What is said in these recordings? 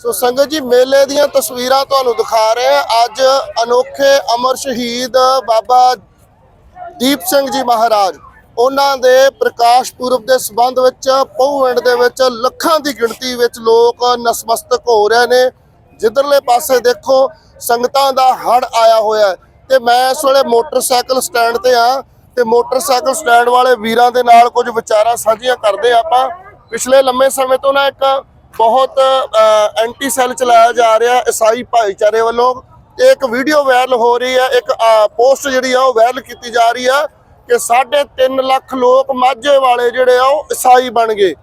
ਸੋ ਸੰਗਤ ਜੀ, ਮੇਲੇ ਦੀਆਂ ਤਸਵੀਰਾਂ ਤੁਹਾਨੂੰ ਦਿਖਾ ਰਹੇ ਹਾਂ। ਅੱਜ ਅਨੋਖੇ ਅਮਰ ਸ਼ਹੀਦ ਬਾਬਾ ਦੀਪ ਸਿੰਘ ਜੀ ਮਹਾਰਾਜ, ਉਹਨਾਂ ਦੇ ਪ੍ਰਕਾਸ਼ ਪੁਰਬ ਦੇ ਸਬੰਧ ਵਿੱਚ ਪਹੂਵਿੰਡ ਦੇ ਵਿੱਚ ਲੱਖਾਂ ਦੀ ਗਿਣਤੀ ਵਿੱਚ ਲੋਕ ਨਸਮਸਤਕ ਹੋ ਰਹੇ ਨੇ। ਜਿੱਧਰਲੇ ਪਾਸੇ ਦੇਖੋ, ਸੰਗਤਾਂ ਦਾ ਹੜ ਆਇਆ ਹੋਇਆ ਹੈ। ਤੇ ਮੈਂ ਇਸ ਵੇਲੇ ਮੋਟਰਸਾਈਕਲ ਸਟੈਂਡ ਤੇ ਆ ਤੇ ਮੋਟਰਸਾਈਕਲ ਸਟੈਂਡ ਵਾਲੇ ਵੀਰਾਂ ਦੇ ਨਾਲ ਕੁਝ ਵਿਚਾਰਾਂ ਸਾਂਝੀਆਂ ਕਰਦੇ ਆਪਾਂ। ਪਿਛਲੇ ਲੰਮੇ ਸਮੇਂ ਤੋਂ ਨਾ ਇੱਕ ਬਹੁਤ ਐਂਟੀ ਸੈੱਲ ਚਲਾਇਆ ਜਾ ਰਿਹਾ ਈਸਾਈ ਭਾਈਚਾਰੇ ਵੱਲੋਂ। ਤੇ ਇੱਕ ਵੀਡੀਓ ਵਾਇਰਲ ਹੋ ਰਹੀ ਹੈ, ਇੱਕ ਪੋਸਟ ਜਿਹੜੀ ਆ ਉਹ ਵਾਇਰਲ ਕੀਤੀ ਜਾ ਰਹੀ ਆ ਕਿ 3.5 ਲੱਖ ਲੋਕ ਮਾਝੇ ਵਾਲੇ ਜਿਹੜੇ ਆ ਉਹ ਈਸਾਈ ਬਣ ਗਏ।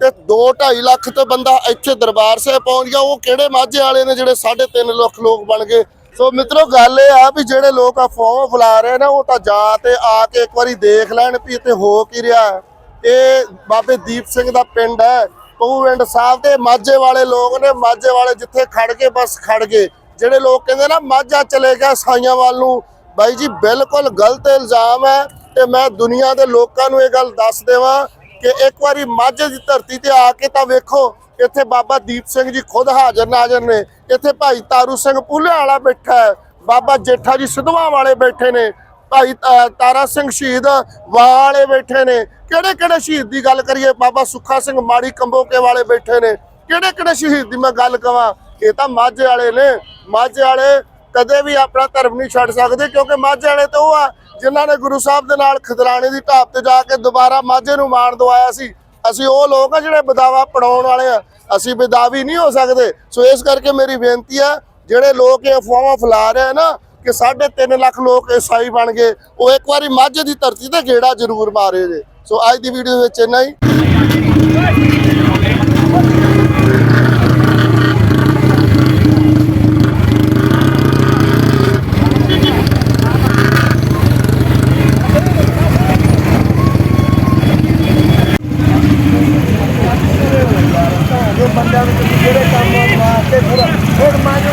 ਤੇ 2.5 ਲੱਖ ਤੋਂ ਬੰਦਾ ਇੱਥੇ ਦਰਬਾਰ ਸਾਹਿਬ ਪਹੁੰਚ ਗਿਆ, ਉਹ ਕਿਹੜੇ ਮਾਝੇ ਵਾਲੇ ਨੇ ਜਿਹੜੇ 3.5 ਲੱਖ ਲੋਕ ਬਣ ਗਏ? ਸੋ ਮਿੱਤਰੋ, ਗੱਲ ਇਹ ਆ ਵੀ ਜਿਹੜੇ ਲੋਕ ਅਫਵਾਹ ਫੈਲਾ ਰਹੇ ਨੇ, ਉਹ ਤਾਂ ਜਾ ਤੇ ਆ ਕੇ ਇੱਕ ਵਾਰੀ ਦੇਖ ਲੈਣ ਵੀ ਇੱਥੇ ਹੋ ਕੀ ਰਿਹਾ। ਇਹ ਬਾਬੇ ਦੀਪ ਸਿੰਘ ਦਾ ਪਿੰਡ ਹੈ। ਪਹੂਵਿੰਡ ਸਾਹਿਬ ਦੇ ਮਾਝੇ ਵਾਲੇ ਲੋਕ ਨੇ, ਮਾਝੇ ਵਾਲੇ ਜਿੱਥੇ ਖੜ ਗਏ, ਬਸ ਖੜ ਗਏ। ਜਿਹੜੇ ਲੋਕ ਕਹਿੰਦੇ ਨਾ, ਮਾਝਾ ਚਲੇ ਗਿਆ ਸਾਈਆਂ ਵੱਲ ਨੂੰ। ਬਾਈ ਜੀ, ਬਿਲਕੁਲ ਗਲਤ ਇਲਜ਼ਾਮ ਹੈ ਤੇ ਮੈਂ ਦੁਨੀਆ ਦੇ ਲੋਕਾਂ ਨੂੰ ਇਹ ਗੱਲ ਦੱਸ ਦੇਵਾਂ ਕਿ ਇੱਕ ਵਾਰੀ ਮਾਝੇ ਦੀ ਧਰਤੀ ਤੇ ਆ ਕੇ ਤਾਂ ਵੇਖੋ, ਇੱਥੇ ਬਾਬਾ ਦੀਪ ਸਿੰਘ ਜੀ ਖੁਦ ਹਾਜ਼ਰ ਨਾਜ਼ਰ ਨੇ। ਇੱਥੇ ਭਾਈ ਤਾਰੂ ਸਿੰਘ ਪੁੱਲੇ ਵਾਲਾ ਬੈਠਾ ਹੈ। ਬਾਬਾ ਜੇਠਾ ਜੀ ਸਿੱਧਵਾਂ ਵਾਲੇ ਬੈਠੇ ਨੇ। ਭਾਈ ਤਾਰਾ ਸਿੰਘ ਸ਼ਹੀਦ ਵਾਲੇ ਬੈਠੇ ਨੇ। ਕਿਹੜੇ ਕਿਹੜੇ ਸ਼ਹੀਦ ਦੀ ਗੱਲ ਕਰੀਏ? ਬਾਬਾ ਸੁੱਖਾ ਸਿੰਘ ਮਾੜੀ ਕੰਬੋਕੇ ਵਾਲੇ ਬੈਠੇ ਨੇ। ਕਿਹੜੇ ਕਿਹੜੇ ਸ਼ਹੀਦ ਦੀ ਮੈਂ ਗੱਲ ਕਵਾਂ? ਇਹ ਤਾਂ ਮਾਝੇ ਵਾਲੇ ਨੇ। ਮਾਝੇ ਵਾਲੇ ਕਦੇ ਵੀ ਆਪਣਾ ਧਰਮ ਨਹੀਂ ਛੱਡ ਸਕਦੇ, ਕਿਉਂਕਿ ਮਾਝੇ ਵਾਲੇ ਤਾਂ ਉਹ ਆ ਜਿਨ੍ਹਾਂ ਨੇ ਗੁਰੂ ਸਾਹਿਬ ਦੇ ਨਾਲ ਖਦਰਾਣੇ ਦੀ ਢਾਬ ਤੇ ਜਾ ਕੇ ਦੁਬਾਰਾ ਮਾਝੇ ਨੂੰ ਮਾਣ ਦਵਾਇਆ ਸੀ। ਅਸੀਂ ਉਹ ਲੋਕ ਆ ਜਿਹੜੇ ਬਦਾਵਾ ਪੜਾਉਣ ਵਾਲੇ ਆ। ਅਸੀਂ ਬਦਾਵੀ ਨਹੀਂ ਹੋ ਸਕਦੇ। ਸੋ ਇਸ ਕਰਕੇ ਮੇਰੀ ਬੇਨਤੀ ਆ, ਜਿਹੜੇ ਲੋਕ ਇਹ ਅਫਵਾਹਾਂ ਫੈਲਾ ਰਹੇ ਆ ਨਾ ਕਿ 3.5 ਲੱਖ ਲੋਕ ਈਸਾਈ ਬਣ ਗਏ। ਉਹ ਇੱਕ ਵਾਰੀ ਮਾਝੇ ਦੀ ਧਰਤੀ ਤੇ ਗੇੜਾ ਜ਼ਰੂਰ ਮਾਰੇ ਜੇ। ਸੋ ਅੱਜ ਦੀ ਵੀਡੀਓ ਵਿੱਚ ਇੰਨਾ ਹੀ। ਬੰਦਿਆਂ ਨੂੰ ਜਿਹੜੇ ਕੰਮ ਵਾਸਤੇ ਫਿਰ ਫਿਰ ਮੰਨ